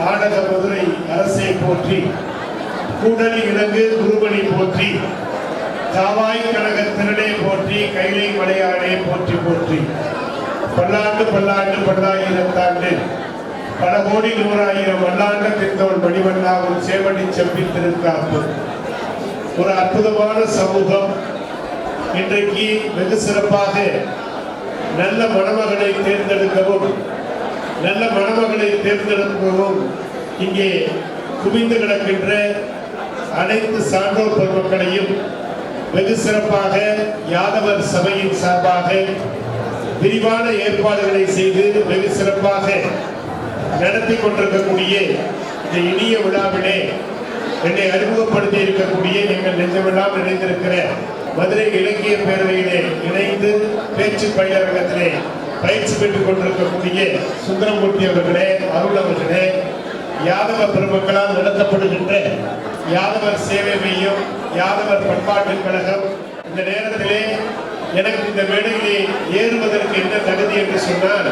மாநக மதுரை அரசை போற்றி கூடலி இலங்கு குருபணி போற்றி காவாய் கழக திருடே போற்றி கைலை மலையானே போற்றி போற்றி. பல்லாண்டு பல்லாண்டு பல்லாயிரத்தாண்டு பல கோடி நூறாயிரம் வல்லாண்ட வடிவண்ணா ஒரு சேவடி செப்பி திருக்காப்பு. ஒரு அற்புதமான சமூகம். இன்றைக்கு வெகு சிறப்பாக நல்ல மணமகளை தேர்ந்தெடுக்கவும் நல்ல மணமகளை தேர்ந்தெடுக்கவும் இங்கே குவிந்து கிடக்கின்ற அனைத்து சான்றோர் பெருமக்களையும் வெகு சிறப்பாக யாதவர் சபையின் சார்பாக விரிவான ஏற்பாடுகளை செய்து வெகு சிறப்பாக நடத்தி கொண்டிருக்கக்கூடிய இந்த இனிய விழாவிலே என்னை அறிமுகப்படுத்தி இருக்கக்கூடிய எங்கள் நெஞ்சமெல்லாம் இணைந்திருக்கிற மதுரை இலக்கிய பேரவையிலே இணைந்து பேச்சு பயிலரங்கத்திலே பயிற்சி பெற்றுக் கொண்டிருக்கக்கூடிய சுந்தரமூர்த்தி அவர்களே அருள் அவர்களே யாதவ பெருமக்களால் நடத்தப்படுகின்ற யாதவர் சேவை மையம் யாதவர் பண்பாட்டுக் கழகம் இந்த நேரத்திலே எனக்கு இந்த மேடையிலே ஏறுவதற்கு என்ன தகுதி என்று சொன்னால்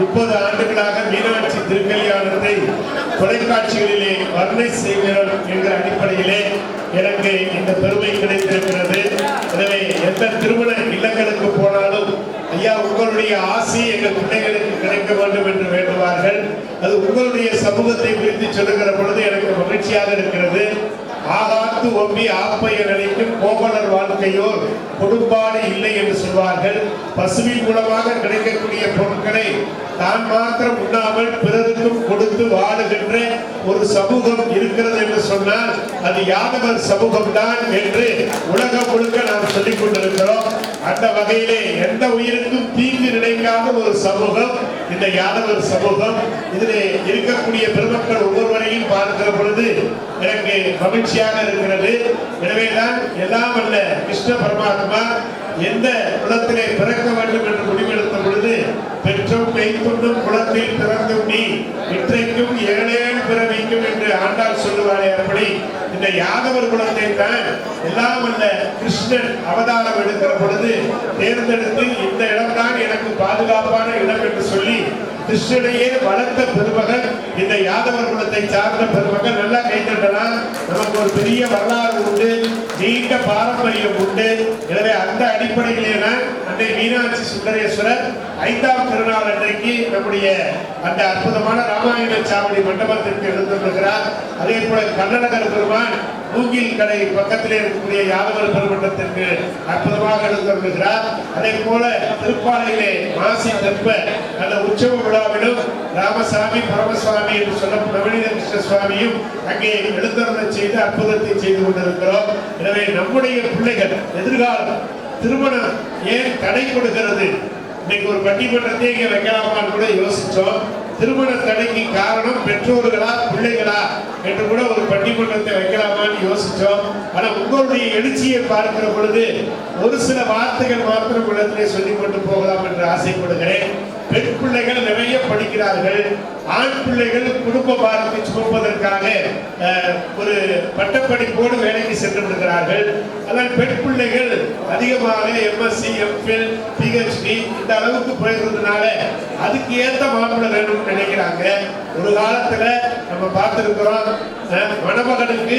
முப்பது ஆண்டுகளாக மீனாட்சி திருக்கல்யாணத்தை தொலைக்காட்சிகளிலே வர்ணை செய்கிறோம் என்ற அடிப்படையிலே எனக்கு இந்த பெருமை கிடைத்திருக்கிறது. எனவே எந்த திருமண இல்லங்களுக்கு போனாலும் ஐயா உங்களுடைய ஆசி எங்கள் பிள்ளைகளுக்கு கிடைக்க வேண்டும் என்று வேண்டுவார்கள். அது உங்களுடைய சமூகத்தை குறித்து சொல்லுகிற பொழுது எனக்கு மகிழ்ச்சியாக இருக்கிறது. ஆகாத்து ஒம்பி ஆப்பைய நினைக்கும் கோபலர் வாழ்க்கையோர் கொடுப்பாடு இல்லை என்று சொல்வார்கள். பசுவின் மூலமாக கிடைக்கக்கூடிய பொருட்களை தான் மாத்திரம் உண்ணாமல் பிறருக்கும் கொடுத்து வாடுகின்ற ஒரு சமூகம் இருக்கிறது சொன்னால் அது யாதவர் சமூகம் தான் என்று உலகம் முழுக்க நாம் சொல்லிக் கொண்டிருக்கிறோம். அந்த வகையிலே எந்த உயிருக்கும் தீங்கு நினைக்காத ஒரு சமூகம் இந்த யாதவர் சமூகம். இதிலே இருக்கக்கூடிய பெருமக்கள் ஒவ்வொருவரையும் பார்க்கிற பொழுது எனக்கு மகிழ்ச்சியாக இருக்கிறது. எனவேதான் எல்லாம் அல்ல கிருஷ்ண பரமாத்மா எந்த குளத்திலே பிறக்க வேண்டும் என்று முடிவெடுத்த பொழுது பெற்றும் மெய்த்துண்டும் குலத்தில் பிறந்தும் நீ இன்றைக்கும் ஏழேழு பிறவிக்கும் என்று ஆண்டாள் சொல்லுவாரே அப்படி இந்த யாதவர் குலத்தை தான் எல்லாம் அல்ல கிருஷ்ணன் அவதாரம் எடுக்கிற பொழுது தேர்ந்தெடுத்து இந்த இடம் எனக்கு பாதுகாப்பான இடம் என்று சொல்லி கிருஷ்ணனையே வளர்த்த பெருமகன் இந்த யாதவர் குலத்தை சார்ந்த பெருமகன் நல்லா கைத்தட்டலாம் நமக்கு ஒரு பெரிய வரலாறு உண்டு நீண்ட பாரம்பரியம் உண்டு. எனவே அந்த அடிப்படையிலே அன்னை மீனாட்சி சுந்தரேஸ்வரர் ஐந்தாம் திருநாள் அன்றைக்கு நம்முடைய அந்த அற்புதமான ராமாயண சாவடி மண்டபத்திற்கு எழுந்துள்ளார் அதே போல கண்ணநகர் பெருமான் மூங்கில் கடை பக்கத்திலே இருக்கக்கூடிய யாதவர் பெருமண்டத்திற்கு அற்புதமாக எழுந்துள்ளார் அதே போல திருப்பாலையிலே மாசி தெப்ப அந்த உற்சவ விழாவிலும் ராமசாமி பரமசுவாமி என்று சொல்ல நவநீத கிருஷ்ண சுவாமியும் அங்கே எழுந்தருளை செய்து அற்புதத்தை செய்து கொண்டிருக்கிறோம். எனவே நம்முடைய பிள்ளைகள் எதிர்காலம் திருமணம் ஏன் தடை கொடுக்கிறது? இன்னைக்கு ஒரு பட்டிமன்றத்தை இங்க வைக்கலாமான்னு கூட யோசிச்சோம். திருமண தடைக்கு காரணம் பெற்றோர்களா பிள்ளைகளா என்று கூட ஒரு பட்டிமன்றத்தை வைக்கலாமான்னு யோசிச்சோம். ஆனா உங்களுடைய எழுச்சியை பார்க்கிற பொழுது ஒரு சில வார்த்தைகள் மாத்திரம் உள்ளத்திலே சொல்லி கொண்டு போகலாம் என்று ஆசைப்படுகிறேன். பெண் பிள்ளைகள் நிறைய படிக்கிறார்கள். ஆண் பிள்ளைகள் குடும்ப பாரத்தை சுமப்பதற்காக ஒரு பட்டப்படிப்போடு வேலைக்கு சென்று விடுகிறார்கள். ஆனால் பெண் பிள்ளைகள் அதிகமாக எம்எஸ்சி எம்பில் பிஹெச்டி இந்த அளவுக்கு போயிருந்ததுனால அதுக்கு ஏத்த மாப்பிள்ளை வேணும்னு நினைக்கிறாங்க. ஒரு காலத்துல நம்ம பார்த்திருக்கிறோம் அஹ், மணமகனுக்கு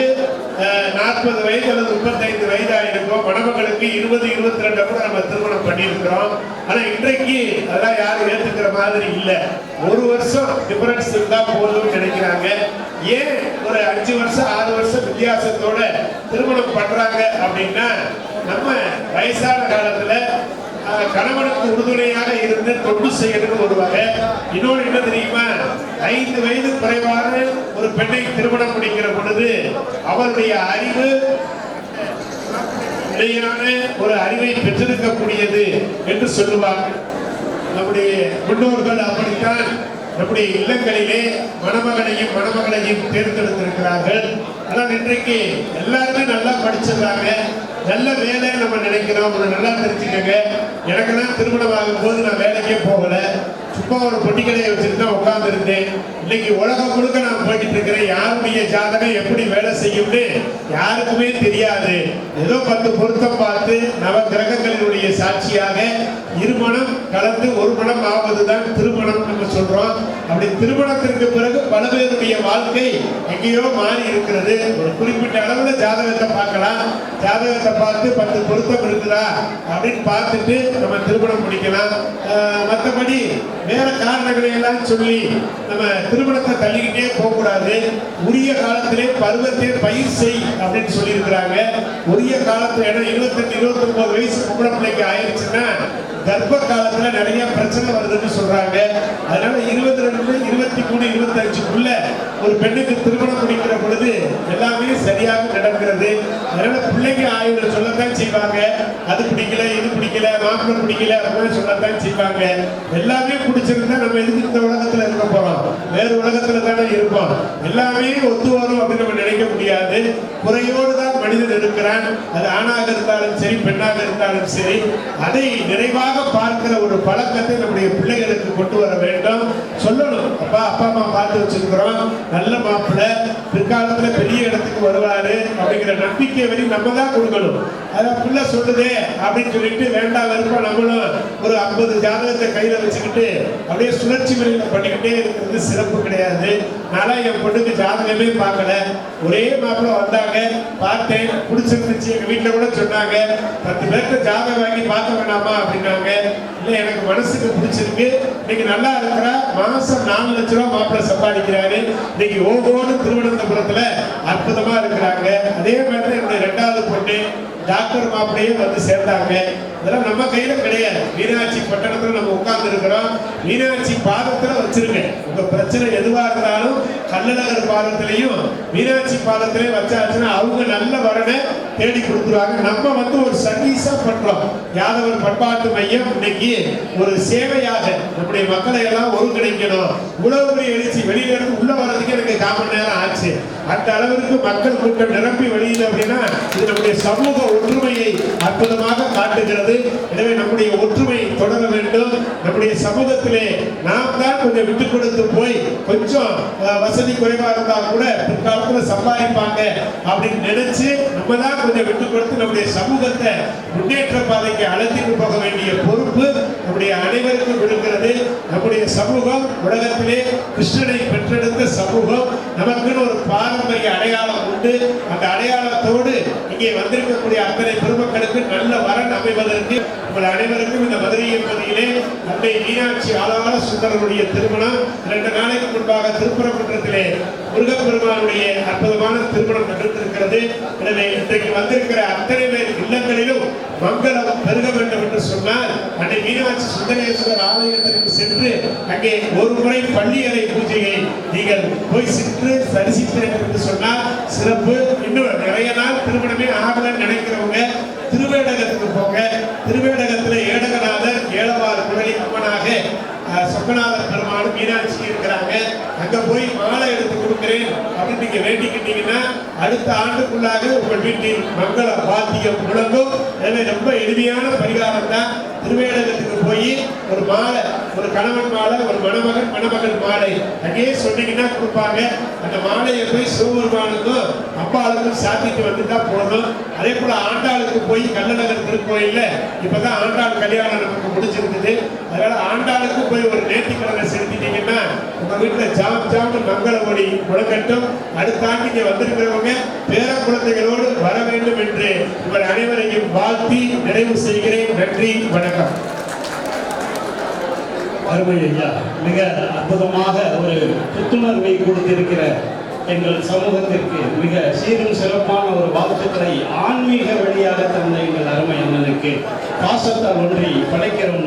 நாற்பது வயது அல்லது முப்பத்தைந்து வயது ஆயிருக்கும். மணமகளுக்கு இருபது இருபத்தி ரெண்டு கூட நம்ம திருமணம் பண்ணியிருக்கிறோம். ஆனா இன்றைக்கு அதெல்லாம் யாரும் ஏத்துக்கிற மாதிரி இல்லை. ஒரு வருஷம் டிஃபரன்ஸ் இருந்தா போதும்னு நினைக்கிறாங்க. ஏன் ஒரு அஞ்சு வருஷம் ஆறு வருஷம் வித்தியாசத்தோட திருமணம் பண்றாங்க அப்படின்னா நம்ம வயசான காலத்துல கணவனுக்கு உறுதுணையாக இருந்து தொண்டு செய்யறதுக்கு ஒரு வகை இன்னொன்று என்ன தெரியுமா? ஐந்து வயது குறைவான ஒரு பெண்ணை திருமணம் முடிக்கிற பொழுது அவருடைய அறிவு நிலையான ஒரு அறிவை பெற்றிருக்கக்கூடியது என்று சொல்லுவாங்க. நம்முடைய முன்னோர்கள் அப்படித்தான் நம்முடைய இல்லங்களிலே மணமகனையும் மணமகளையும் தேர்ந்தெடுத்திருக்கிறார்கள். ஆனால் இன்றைக்கு எல்லாருமே நல்லா படிச்சிருக்காங்க. நல்ல வேலை நம்ம நினைக்கிறோம். ஒண்ணு நல்லா தெரிஞ்சுக்கங்க. எனக்கெல்லாம் திருமணம் ஆகும் போது நான் வேலைக்கே போகல. சும்மா ஒரு பொட்டிக்கடையை வச்சுட்டு தான் உட்கார்ந்துருந்தேன். இன்னைக்கு உலகம் முழுக்க நான் போய்கிட்டு இருக்கிறேன். யாருடைய ஜாதகம் எப்படி வேலை செய்யும்னு யாருக்குமே தெரியாது. ஏதோ பத்து பொருத்தம் பார்த்து நவ கிரகங்களினுடைய சாட்சியாக கலந்து ஒரு மனம் ஆவதுதான் திருமணம் நம்ம சொல்றோம். அப்படி திருமணத்திற்கு பிறகு பல பேருடைய வாழ்க்கை எங்கேயோ மாறி இருக்கிறது. ஒரு குறிப்பிட்ட அளவுல ஜாதகத்தை பார்க்கலாம். ஜாதகத்தை பார்த்து பத்து பொருத்தம் இருக்குதா அப்படின்னு பார்த்துட்டு நம்ம திருமணம் முடிக்கலாம். மற்றபடி வேற காரணங்களை எல்லாம் சொல்லி நம்ம திருமணத்தை தள்ளிக்கிட்டே போகக்கூடாது. உரிய காலத்திலே பருவத்தை பயிர் செய் அப்படின்னு சொல்லியிருக்கிறாங்க. உரிய காலத்தில் ஏன்னா இருபத்தெட்டு இருபத்தொன்பது வயசு பொம்பளை பிள்ளைக்கு ஆயிடுச்சுன்னா கர்ப்ப காலத்துல நிறைய பிரச்சனை வருதுன்னு சொல்றாங்க. அதனால இருபத்தி ரெண்டு இருபத்தி மூணு இருபத்தி அஞ்சுக்குள்ள ஒரு பெண்ணுக்கு திருமணம் முடிக்கிற பொழுது எல்லாமே சரியாக நடக்கிறது. அதனால பிள்ளைங்க ஆயுள் சொல்லத்தான் செய்வாங்க. அது பிடிக்கல இது பிடிக்கல மாப்பிள்ளை பிடிக்கல அப்படின்னு சொல்லத்தான் செய்வாங்க. எல்லாமே பிடிச்சிருந்தா நம்ம எதுக்கு இந்த உலகத்துல இருக்க போறோம்? வேறு உலகத்துல தானே இருப்போம். எல்லாமே ஒத்து வரும் அப்படின்னு நம்ம நினைக்க முடியாது. குறையோடு தான் மனிதன் இருக்கிறான். அது ஆணாக இருந்தாலும் சரி பெண்ணாக இருந்தாலும் சரி. அதை நிறைவாக பார்க்கிற ஒரு பழக்கத்தை நம்முடைய பிள்ளைகளுக்கு கொண்டு வர வேண்டும். சொல்லணும். அப்பா அப்பா அம்மா பார்த்து வச்சிருக்கிறோம். நல்ல மாப்பிள்ளை பிற்காலத்துல பெரிய இடத்துக்கு வருவாரு அப்படிங்கிற நம்பிக்கை வரை நம்ம தான் கொடுக்கணும். அதான் பிள்ளை சொல்லுதே அப்படின்னு சொல்லிட்டு வேண்டாம் வெறுப்பா நம்மளும் ஒரு ஐம்பது ஜாதகத்தை கையில வச்சுக்கிட்டு அப்படியே சுழற்சி முறையில் பண்ணிக்கிட்டே இருக்கிறது சிறப்பு. கிடையாது. நான்லாம் என் பொண்ணுக்கு ஜாதகமே பார்க்கல. ஒரே மாப்பிள்ள வந்தாங்க. பார்த்தேன். பிடிச்சிருந்துச்சு. எங்கள் வீட்டில் கூட சொன்னாங்க. பத்து பேர்த்த ஜாதகம் வாங்கி பார்க்க வேணாமா அப்படின்னாங்க. இல்லை எனக்கு மனசுக்கு பிடிச்சிருக்கு. இன்னைக்கு நல்லா இருக்கிறா. மாதம் நாலு லட்ச ரூபா மாப்பிள்ள சம்பாதிக்கிறாரு. இன்னைக்கு ஓகோன்னு திருவனந்தபுரத்துல அற்புதமா இருக்கிறாங்க. அதே மாதிரி என்னுடைய ரெண்டாவது பொண்ணு டாக்டர் மாப்பிள்ளையும் வந்து சேர்ந்தாங்க. இதெல்லாம் நம்ம கையில கிடையாது. மீனாட்சி பட்டணத்துல நம்ம உட்கார்ந்து இருக்கிறோம் மீனாட்சி பாதத்துல வச்சிருக்கேன் உங்க பிரச்சனை எதுவா இருந்தாலும் கள்ளழகர் பாதத்திலையும் மீனாட்சி பாதத்திலையும் வச்சாச்சுன்னா அவங்க நல்ல வரனை தேடி கொடுத்துருவாங்க. நம்ம வந்து ஒரு சர்வீஸா பண்றோம். யாதவர் பண்பாட்டு மையம் இன்னைக்கு ஒரு சேவையாக நம்முடைய மக்களை எல்லாம் ஒருங்கிணைக்கணும். உழவு பெரிய எழுச்சி வெளியில இருந்து உள்ள வர்றதுக்கு எனக்கு காமன் நேரம் ஆச்சு. அந்த அளவிற்கு மக்கள் கூட்டம் நிரம்பி வெளியில அப்படின்னா இது நம்முடைய சமூக ஒற்றுமையை அற்புதமாக காட்டுகிறது. எனவே நம்முடைய ஒற்றுமை தொடர வேண்டும். நம்முடைய சமூகத்திலே நாம் தான் கொஞ்சம் விட்டு கொடுத்து போய் கொஞ்சம் அஹ், வசதி குறைவா இருந்தா கூட பிற்காலத்துல சம்பாதிப்பாங்க அப்படின்னு நினைச்சு நம்ம தான் கொஞ்சம் விட்டு கொடுத்து நம்முடைய சமூகத்தை முன்னேற்ற பாதைக்கு அழைத்துட்டு போக வேண்டிய பொறுப்பு நம்முடைய அனைவருக்கும் இருக்கிறது நம்முடைய சமூகம் உலகத்திலே கிருஷ்ணனை பெற்றெடுத்த சமூகம். நமக்குன்னு ஒரு பாரம்பரிய அடையாளம் உண்டு. அந்த அடையாளத்தோடு இங்கே வந்திருக்கக்கூடிய அத்தனை பெருமக்களுக்கு நல்ல வரன் அமைவதற்கு உங்கள் அனைவருக்கும் இந்த மதுரையின் பகுதியிலே அன்னை மீனாட்சி ஆளாள சுந்தரனுடைய திருமணம். இரண்டு நாளைக்கு முன்பாக திருப்பரங்குன்றத்திலே முருகப்பெருமானுடைய அற்புதமான திருமணம் நடந்திருக்கிறது. எனவே இன்றைக்கு வந்திருக்கிற அத்தனை பேர் இல்லங்களிலும் மங்களம் பெருக வேண்டும் என்று சொன்னால் அன்னை மீனாட்சி சுந்தரேஸ்வரர் ஆலயத்திற்கு சென்று அங்கே ஒரு முறை பள்ளியறை பூஜையை நீங்கள் போய் சென்று தரிசித்து என்று சொன்னால் சிறப்பு. இன்னும் நிறைய நாள் திருமணமே ஆகலன்னு நினைக்கிறவங்க அங்க போய் மாலை எடுத்து கொடுக்கிறேன் அப்படின்னு நீங்க வேண்டிக்கிட்டீங்கன்னா அடுத்த ஆண்டுக்குள்ளாக உங்கள் வீட்டில் மங்கள வாத்தியம் முழங்கும். எனவே ரொம்ப எளிமையான பரிகாரம் தான் திருவேடகத்துக்கு போய் ஒரு மாலை ஒரு கணவன் மாலை ஒரு மனம் மணமகள் மாலை. அங்கேயே சொன்னீங்கன்னா கொடுப்பாங்க? அந்த மாலையை போய் சிவபெருமானுக்கும் அப்பாளுக்கும் சாத்திட்டு வந்துட்டா போதும். அதே போல ஆண்டாளுக்கு போய் கள்ளநகர் திருக்கோயில்ல இப்பதான் ஆண்டாள் கல்யாணம் நமக்கு முடிச்சிருக்குது அதனால ஆண்டாளுக்கு போய் ஒரு நேர்த்திக்கடனை செலுத்திட்டீங்கன்னா உங்க வீட்டுல ஜாம் ஜாம் மங்கள ஒளி முழக்கட்டும் அடுத்த ஆண்டு இங்க வந்திருக்கிறவங்க பேர குழந்தைகளோடு வர வேண்டும் என்று உங்கள் அனைவரையும் வாழ்த்தி நிறைவு செய்கிறேன். நன்றி வணக்கம். அருமை ஐயா. மிக அற்புதமாக ஒரு புத்துணர்வை கொடுத்திருக்கிற எங்கள் சமூகத்திற்கு மிக சீரும் சிறப்பான ஒரு வாழ்த்துக்களை ஆன்மீக வழியாக தந்த எங்கள் அருமை அண்ணனுக்கு பாசத்தால் ஒன்றி படைக்கிறோம்.